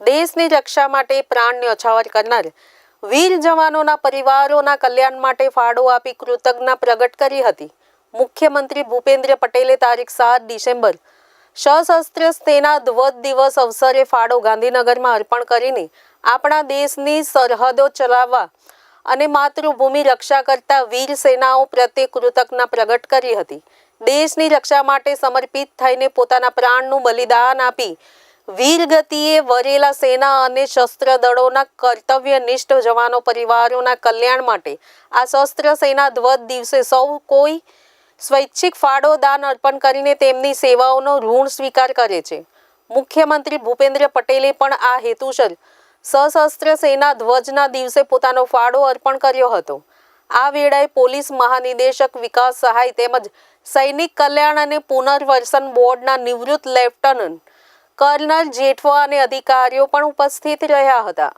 દેશની રક્ષા માટે પ્રાણ ન્યોછાવર કરનાર વીર જવાનોના પરિવારોના કલ્યાણ માટે ફાળો આપી કૃતજ્ઞતા પ્રગટ કરી હતી. મુખ્યમંત્રી ભૂપેન્દ્ર પટેલે તારીખ સાત ડિસેમ્બર સશસ્ત્ર સેના ધ્વજ દિવસ અવસરે ફાળો ગાંધીનગરમાં અર્પણ કરીને આપણા દેશની સરહદો ચલાવવા અને માતૃભૂમિ રક્ષા કરતા વીર સેનાઓ પ્રત્યે કૃતજ્ઞતા પ્રગટ કરી હતી. દેશની રક્ષા માટે સમર્પિત થઈને પોતાના પ્રાણનું બલિદાન આપી વીર ગતિએ વરેલા સેના અને શસ્ત્ર દળોના કર્તવ્યનિષ્ઠ જવાનો પરિવારોના કલ્યાણ માટે આ શસ્ત્ર સેના ધ્વજ દિવસે સૌ કોઈ સ્વૈચ્છિક ફાળો દાન અર્પણ કરીને તેમની સેવાઓનો ઋણ સ્વીકાર કરે છે. મુખ્યમંત્રી ભૂપેન્દ્ર પટેલે પણ આ હેતુસર સશસ્ત્ર સેના ધ્વજના દિવસે પોતાનો ફાળો અર્પણ કર્યો હતો. આ વેળાએ પોલીસ મહાનિદેશક વિકાસ સહાય તેમજ સૈનિક કલ્યાણ અને પુનર્વસન બોર્ડના નિવૃત્ત લેફ્ટનન્ટ કર્નલ જેઠવા અને અધિકારીઓ પણ ઉપસ્થિત રહ્યા હતા.